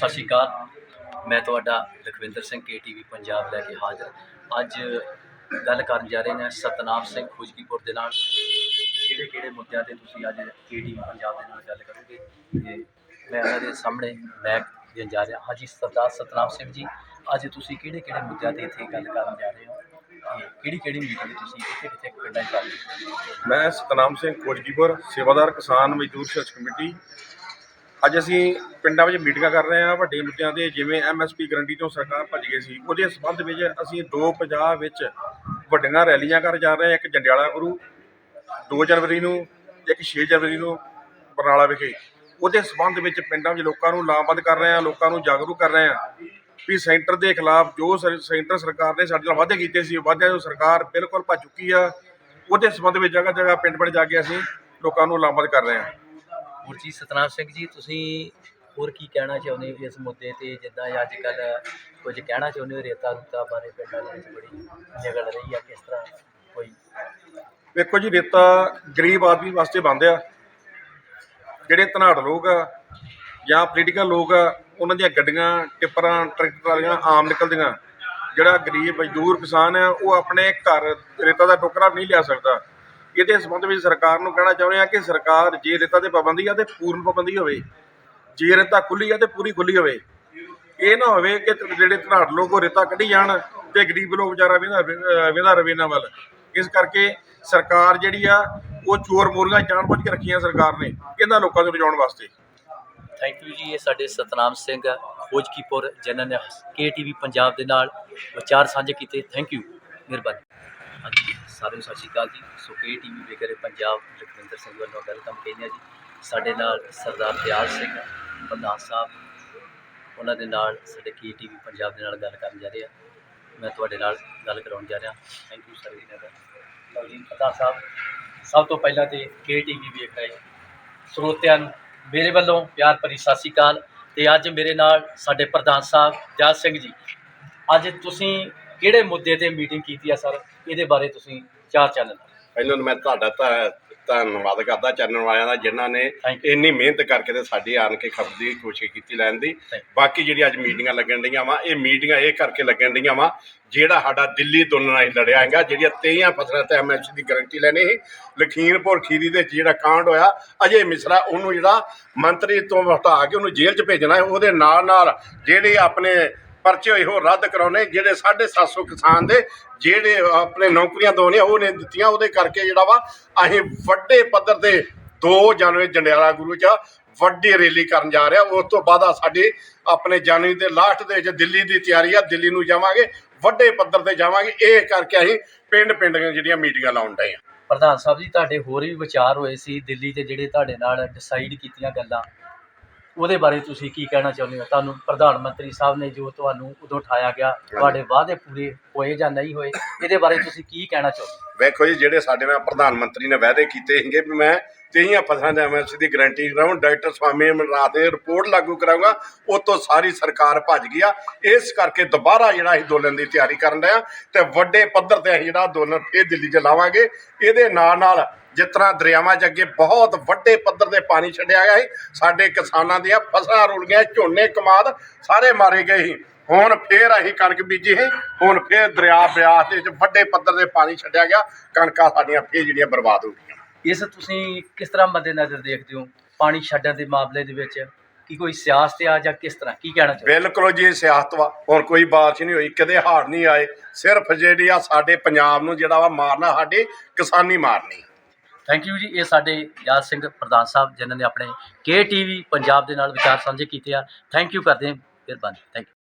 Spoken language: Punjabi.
ਸਤਿ ਸ਼੍ਰੀ ਅਕਾਲ। ਮੈਂ ਤੁਹਾਡਾ ਲਖਵਿੰਦਰ ਸਿੰਘ ਕੇਟੀਵੀ ਪੰਜਾਬ ਲੈ ਕੇ ਹਾਜ਼ਰ ਅੱਜ ਗੱਲ ਕਰਨ ਜਾ ਰਹੇ ਨੇ ਸਤਨਾਮ ਸਿੰਘ ਖੁਸ਼ਕੀਪੁਰ ਦੇ ਨਾਲ। ਕਿਹੜੇ ਕਿਹੜੇ ਮੁੱਦਿਆਂ ਤੇ ਤੁਸੀਂ ਅੱਜ ਕੇਟੀਵੀ ਪੰਜਾਬ ਦੇ ਨਾਲ ਗੱਲ ਕਰੋਗੇ? ਤੇ ਮੈਂ ਉਹਨਾਂ ਦੇ ਸਾਹਮਣੇ ਮੈਂ ਦੇਣ ਜਾ ਰਿਹਾ। ਹਾਂਜੀ, ਸਰਦਾਰ ਸਤਨਾਮ ਸਿੰਘ ਜੀ, ਅੱਜ ਤੁਸੀਂ ਕਿਹੜੇ ਕਿਹੜੇ ਮੁੱਦਿਆਂ ਤੇ ਇੱਥੇ ਗੱਲ ਕਰਨ ਜਾ ਰਹੇ ਹੋ? ਤੇ ਕਿਹੜੀ ਕਿਹੜੀ ਮੀਟਿੰਗ ਤੁਸੀਂ ਕਿੱਥੇ ਕਿੱਥੇ ਪਿੰਡਾਂ 'ਚ ਕਰ ਰਹੇ ਹੋ? ਮੈਂ ਸਤਨਾਮ ਸਿੰਘ ਕੋਟਕੀਪੁਰ ਸੇਵਾਦਾਰ ਕਿਸਾਨ ਮਜ਼ਦੂਰ ਸੰਘਰਸ਼ ਕਮੇਟੀ ਅੱਜ ਅਸੀਂ ਪਿੰਡਾਂ ਵਿੱਚ ਮੀਟਿੰਗਾਂ ਕਰ ਰਹੇ ਹਾਂ, ਵੱਡੇ ਮੁੱਦਿਆਂ ਤੇ, ਜਿਵੇਂ ਐਮਐਸਪੀ ਗਰੰਟੀ ਤੋਂ ਸਰਕਾਰ ਭੱਜ ਗਈ ਸੀ। ਉਹਦੇ ਸੰਬੰਧ ਵਿੱਚ ਅਸੀਂ ਦੋ ਪੰਜਾਬ ਵਿੱਚ ਵੱਡੀਆਂ ਰੈਲੀਆਂ ਕਰ ਜਾ ਰਹੇ ਹਾਂ, ਇੱਕ ਜੰਡਿਆਲਾ ਗੁਰੂ 2 ਜਨਵਰੀ ਨੂੰ, ਇੱਕ 6 ਜਨਵਰੀ ਨੂੰ ਬਰਨਾਲਾ ਵਿਖੇ। ਉਹਦੇ ਸੰਬੰਧ ਵਿੱਚ ਪਿੰਡਾਂ ਵਿੱਚ ਲੋਕਾਂ ਨੂੰ ਲਾਮਬੰਦ ਕਰ ਰਹੇ ਹਾਂ, ਲੋਕਾਂ ਨੂੰ ਜਾਗਰੂਕ ਕਰ ਰਹੇ ਹਾਂ ਵੀ ਸੈਂਟਰ ਦੇ ਖਿਲਾਫ ਜੋ ਸਰ- ਸੈਂਟਰ ਸਰਕਾਰ ਨੇ ਸਾਡੇ ਨਾਲ ਵਾਅਦੇ ਕੀਤੇ ਸੀ, ਉਹ ਵਾਅਦਿਆਂ ਨੂੰ ਸਰਕਾਰ ਬਿਲਕੁਲ ਭੱਜ ਚੁੱਕੀ ਆ। ਉਹਦੇ ਸੰਬੰਧ ਵਿੱਚ ਜਗ੍ਹਾ ਜਗ੍ਹਾ ਪਿੰਡ ਪਿੰਡ ਜਾ ਕੇ ਅਸੀਂ ਲੋਕਾਂ ਨੂੰ ਲਾਮਬੰਦ ਕਰ ਰਹੇ ਹਾਂ। ਹੋਰ ਜੀ ਸਤਨਾਮ ਸਿੰਘ ਜੀ, ਤੁਸੀਂ ਹੋਰ ਕੀ ਕਹਿਣਾ ਚਾਹੁੰਦੇ ਹੋ ਇਸ ਮੁੱਦੇ ਤੇ ਜਿੱਦਾਂ ਅੱਜ ਕੱਲ ਕੁਝ ਕਹਿਣਾ ਚਾਹੁੰਦੇ ਹੋ ਰੇਤਾ ਰੂਤਾ ਬਾਰੇ ਪਿੰਡਾਂ ਦੇ ਵਿੱਚ ਬੜੀ ਨਿਗਲ ਰਹੀ ਆ, ਕਿਸ ਤਰ੍ਹਾਂ ਕੋਈ? ਵੇਖੋ ਜੀ, ਰੇਤਾ ਗਰੀਬ ਆਦਮੀ ਵਾਸਤੇ ਬੰਦ ਆ। ਜਿਹੜੇ ਧਨਾੜ ਲੋਕ ਆ ਜਾਂ ਪੋਲੀਟੀਕਲ ਲੋਕ ਆ, ਉਹਨਾਂ ਦੀਆਂ ਗੱਡੀਆਂ, ਟਿੱਪਰਾਂ, ਟਰੈਕਟਰ ਵਾਲੀਆਂ ਆਮ ਨਿਕਲਦੀਆਂ। ਜਿਹੜਾ ਗਰੀਬ, ਮਜ਼ਦੂਰ ਕਿਸਾਨ ਆ, ਉਹ ਆਪਣੇ ਘਰ ਰੇਤਾ ਦਾ ਟੋਕਰਾ ਨਹੀਂ ਲਿਆ ਸਕਦਾ। ਇਹਦੇ ਸੰਬੰਧ ਵਿੱਚ ਸਰਕਾਰ ਨੂੰ ਕਹਿਣਾ ਚਾਹੁੰਦੇ ਆ ਕਿ ਸਰਕਾਰ ਜੇ ਰੇਤਾ ਤੇ ਪਾਬੰਦੀ ਆ ਤੇ ਪੂਰਨ ਪਾਬੰਦੀ ਹੋਵੇ। ਜੇ ਰੇਤਾ ਖੁੱਲੀ ਆ ਤੇ ਪੂਰੀ ਖੁੱਲੀ ਹੋਵੇ। ਇਹ ਨਾ ਹੋਵੇ ਕਿ ਜਿਹੜੇ ਧਨਾੜ ਲੋਕ ਉਹ ਰੇਤਾ ਕੱਢੀ ਜਾਣ ਤੇ ਗਰੀਬ ਲੋਕ ਵਿਚਾਰਾ ਵਿੰਦਾ ਵਿੰਦਾ ਰਵੇ ਇਹਨਾਂ ਵੱਲ। ਇਸ ਕਰਕੇ ਸਰਕਾਰ ਜਿਹੜੀ ਆ, ਉਹ ਚੋਰ ਮੋਰੀਆਂ ਜਾਣਬੁੱਝ ਕੇ ਰੱਖੀਆਂ ਸਰਕਾਰ ਨੇ ਇਹਨਾਂ ਲੋਕਾਂ ਨੂੰ ਬਚਾਉਣ ਵਾਸਤੇ। ਥੈਂਕ ਯੂ ਜੀ, ਇਹ ਸਾਡੇ ਸਤਨਾਮ ਸਿੰਘ ਖੋਜਕੀਪੁਰ, ਜਿਨ੍ਹਾਂ ਨੇ ਕੇਟੀਵੀ ਪੰਜਾਬ ਦੇ ਨਾਲ ਵਿਚਾਰ ਸਾਂਝੇ ਕੀਤੇ। ਥੈਂਕ ਯੂ ਮਿਹਰਬਾਨੀ। ਹਾਂਜੀ, ਸਾਰਿਆਂ ਨੂੰ ਸਤਿ ਸ਼੍ਰੀ ਅਕਾਲ ਜੀ। ਸੋ ਕੇ ਕੇਟੀਵੀ ਵੇਖਰੇ ਪੰਜਾਬ ਲਖਵਿੰਦਰ ਸਿੰਘ ਵੱਲੋਂ ਵੈਲਕਮ ਕਹਿੰਦੇ ਆ ਜੀ। ਸਾਡੇ ਨਾਲ ਸਰਦਾਰ ਦਿਆਲ ਸਿੰਘ ਪ੍ਰਧਾਨ ਸਾਹਿਬ, ਉਹਨਾਂ ਦੇ ਨਾਲ ਸਾਡੇ ਕੇ ਕੇਟੀਵੀ ਪੰਜਾਬ ਦੇ ਨਾਲ ਗੱਲ ਕਰਨ ਜਾ ਰਹੇ ਆ। ਮੈਂ ਤੁਹਾਡੇ ਨਾਲ ਗੱਲ ਕਰਾਉਣ ਜਾ ਰਿਹਾ। ਥੈਂਕ ਯੂ ਸਰ ਜੀ ਲਓ ਜੀ ਪ੍ਰਧਾਨ ਸਾਹਿਬ, ਸਭ ਤੋਂ ਪਹਿਲਾਂ ਤੇ ਕੇਟੀਵੀ ਵੇਖ ਰਹੇ। ਸਰੋਤਿਆਂ ਨੂੰ ਮੇਰੇ ਵੱਲੋਂ ਪਿਆਰ ਭਰੀ ਸਤਿ ਸ਼੍ਰੀ ਅਕਾਲ। ਤੇ ਅੱਜ ਮੇਰੇ ਨਾਲ ਸਾਡੇ ਪ੍ਰਧਾਨ ਸਾਹਿਬ ਦਿਆਲ ਸਿੰਘ ਜੀ। ਅੱਜ ਤੁਸੀਂ ਕਿਹੜੇ ਮੁੱਦੇ ਤੇ ਮੀਟਿੰਗ ਕੀਤੀ ਆ ਸਰ? ਇਹਦੇ ਬਾਰੇ ਤੁਸੀਂ ਚਾਰ ਚਾਨਣ ਪਹਿਲਾਂ ਤਾਂ ਮੈਂ ਤੁਹਾਡਾ ਤਾਂ ਧੰਨਵਾਦ ਕਰਦਾ ਚੈਨਲ ਵਾਲਿਆਂ ਦਾ ਜਿਨ੍ਹਾਂ ਨੇ Thank. ਇੰਨੀ ਮਿਹਨਤ ਕਰਕੇ ਤੇ ਸਾਡੀ ਆਣ ਕੇ ਖਬਰ ਦੀ ਕੋਸ਼ਿਸ਼ ਕੀਤੀ ਲੈਣ ਦੀ। Thank ਬਾਕੀ ਜਿਹੜੀ ਅੱਜ ਮੀਟਿੰਗਾਂ ਲੱਗਣ ਡੀਆਂ ਵਾ ਇਹ ਮੀਟਿੰਗਾਂ ਇਹ ਕਰਕੇ ਲੱਗਣ ਡੀਆਂ ਵਾ ਜਿਹੜਾ ਸਾਡਾ ਦਿੱਲੀ ਅੰਦੋਲਨ ਅਸੀਂ ਲੜਿਆ ਹੈਗਾ ਜਿਹੜੀਆਂ 23 ਫਸਲਾਂ ਤੇ ਐਮਐਸਪੀ ਦੀ ਗਾਰੰਟੀ ਲੈਣੀ ਸੀ ਲਖੀਮਪੁਰ ਖੀਰੀ ਦੇ ਵਿੱਚ ਜਿਹੜਾ ਕਾਂਡ ਹੋਇਆ ਅਜੇ ਮਿਸਰਾ ਉਹਨੂੰ ਜਿਹੜਾ ਮੰਤਰੀ ਤੋਂ ਹਟਾ ਕੇ ਉਹਨੂੰ ਜੇਲ੍ਹ 'ਚ ਭੇਜਣਾ ਹੈ ਉਹਦੇ ਨਾਲ ਨਾਲ ਜਿਹੜੇ ਆਪਣੇ ਪਰਚੇ ਹੋਏ ਉਹ ਰੱਦ ਕਰਾਉਣੇ, ਜਿਹੜੇ 750 ਕਿਸਾਨ ਦੇ ਜਿਹੜੇ ਆਪਣੇ ਨੌਕਰੀਆਂ ਦੋਨੇ ਉਹ ਨੇ ਦਿੱਤੀਆਂ, ਉਹਦੇ ਕਰਕੇ ਜਿਹੜਾ ਵਾ ਅਸੀਂ ਵੱਡੇ ਪੱਧਰ ਤੇ 2 ਜਨਵਰੀ ਜੰਡਿਆਲਾ ਗੁਰੂ ਚ ਵੱਡੀ ਰੈਲੀ ਕਰਨ ਜਾ ਰਿਹਾ। ਉਸ ਤੋਂ ਬਾਅਦ ਆ ਸਾਡੇ ਆਪਣੇ ਜਨਵਰੀ ਦੇ ਲਾਸਟ ਦੇ ਵਿੱਚ ਦਿੱਲੀ ਦੀ ਤਿਆਰੀ ਆ, ਦਿੱਲੀ ਨੂੰ ਜਾਵਾਂਗੇ, ਵੱਡੇ ਪੱਧਰ ਤੇ ਜਾਵਾਂਗੇ। ਇਹ ਕਰਕੇ ਅਸੀਂ ਪਿੰਡ ਪਿੰਡ ਦੀਆਂ ਜਿਹੜੀਆਂ ਮੀਟਿੰਗਾਂ ਲਾਉਣ ਡਏ ਆ। ਪ੍ਰਧਾਨ ਸਾਹਿਬ ਜੀ, ਤੁਹਾਡੇ ਹੋਰ ਵੀ ਵਿਚਾਰ ਹੋਏ ਸੀ ਦਿੱਲੀ ਤੇ ਜਿਹੜੇ ਤੁਹਾਡੇ ਨਾਲ ਡਿਸਾਈਡ ਕੀਤੀਆਂ ਗੱਲਾਂ। ਉਹਦੇ ਬਾਰੇ ਤੁਸੀਂ ਕੀ ਕਹਿਣਾ ਚਾਹੁੰਦੇ ਹੋ? ਤੁਹਾਨੂੰ ਪ੍ਰਧਾਨ ਮੰਤਰੀ ਸਾਹਿਬ ਨੇ ਜੋ ਤੁਹਾਨੂੰ ਉਦੋਂ ਉਠਾਇਆ ਗਿਆ, ਤੁਹਾਡੇ ਵਾਅਦੇ ਪੂਰੇ ਹੋਏ ਜਾਂ ਨਹੀਂ ਹੋਏ, ਇਹਦੇ ਬਾਰੇ ਤੁਸੀਂ ਕੀ ਕਹਿਣਾ ਚਾਹੁੰਦੇ ਹੋ? ਵੇਖੋ ਜੀ, ਜਿਹੜੇ ਸਾਡੇ ਨਾਲ ਪ੍ਰਧਾਨ ਮੰਤਰੀ ਨੇ ਵਾਅਦੇ ਕੀਤੇ ਸੀਗੇ ਵੀ ਮੈਂ ਤੇਹੀਆਂ ਫਸਲਾਂ ਦੇ ਐਮਐਸਪੀ ਦੀ ਗਾਰੰਟੀ ਕਰਾਉਂ ਡਾਕਟਰ ਸਵਾਮੀ ਅਮਰਨਾਥ ਦੇ ਰਿਪੋਰਟ ਲਾਗੂ ਕਰਾਉਂਗਾ ਉਹ ਤੋਂ ਸਾਰੀ ਸਰਕਾਰ ਭੱਜ ਗਈ ਆ। ਇਸ ਕਰਕੇ ਦੁਬਾਰਾ ਜਿਹੜਾ ਅਸੀਂ ਅੰਦੋਲਨ ਦੀ ਤਿਆਰੀ ਕਰਨ ਡਏ ਆ ਤੇ ਵੱਡੇ ਪੱਧਰ ਤੇ ਅਸੀਂ ਜਿਹੜਾ ਅੰਦੋਲਨ ਇਹ ਦਿੱਲੀ 'ਚ ਲਾਵਾਂਗੇ। ਇਹਦੇ ਨਾਲ ਨਾਲ ਜਿਸ ਤਰ੍ਹਾਂ ਦਰਿਆਵਾਂ 'ਚ ਅੱਗੇ ਬਹੁਤ ਵੱਡੇ ਪੱਧਰ ਤੇ ਪਾਣੀ ਛੱਡਿਆ ਗਿਆ ਸੀ ਸਾਡੇ ਕਿਸਾਨਾਂ ਦੀਆਂ ਫਸਲਾਂ ਰੁਲ ਗਈਆਂ ਝੋਨੇ ਕਮਾਦ ਸਾਰੇ ਮਾਰੇ ਗਏ ਸੀ। ਹੁਣ ਫੇਰ ਅਸੀਂ ਕਣਕ ਬੀਜੀ ਹੈ ਹੁਣ ਫੇਰ ਦਰਿਆ ਬਿਆਸ ਦੇ ਵਿੱਚ ਵੱਡੇ ਪੱਧਰ ਤੇ ਪਾਣੀ ਛੱਡਿਆ ਗਿਆ ਕਣਕਾਂ ਸਾਡੀਆਂ ਫੇਰ ਜਿਹੜੀਆਂ ਬਰਬਾਦ ਹੋ ਗਈਆਂ। ਇਸ ਤੁਸੀਂ ਕਿਸ ਤਰ੍ਹਾਂ ਮੱਦੇ ਨਜ਼ਰ ਦੇਖਦੇ ਹੋ ਪਾਣੀ ਛੱਡਣ ਦੇ ਮਾਮਲੇ ਦੇ ਵਿੱਚ? ਕੀ ਕੋਈ ਸਿਆਸਤ ਆ ਜਾਂ ਕਿਸ ਤਰ੍ਹਾਂ? ਕੀ ਕਹਿਣਾ ਚਾਹੁੰਦੇ ਬਿਲਕੁਲ ਜੀ ਸਿਆਸਤ ਵਾ। ਹੁਣ ਕੋਈ ਬਾਰਿਸ਼ ਨਹੀਂ ਹੋਈ ਕਦੇ ਹਾੜ ਨਹੀਂ ਆਏ। ਸਿਰਫ ਜਿਹੜੀ ਆ ਸਾਡੇ ਪੰਜਾਬ ਨੂੰ ਜਿਹੜਾ ਵਾ ਮਾਰਨਾ ਸਾਡੀ ਕਿਸਾਨੀ ਮਾਰਨੀ। ਥੈਂਕ ਯੂ ਜੀ। ਇਹ ਸਾਡੇ ਯਾਦ ਸਿੰਘ ਪ੍ਰਧਾਨ ਸਾਹਿਬ, ਜਿਨ੍ਹਾਂ ਨੇ ਆਪਣੇ ਕੇ ਟੀਵੀ ਪੰਜਾਬ ਦੇ ਨਾਲ ਵਿਚਾਰ ਸਾਂਝੇ ਕੀਤੇ ਆ। ਥੈਂਕ ਯੂ ਕਰਦੇ ਹਾਂ। ਮਿਹਰਬਾਨੀ ਥੈਂਕ ਯੂ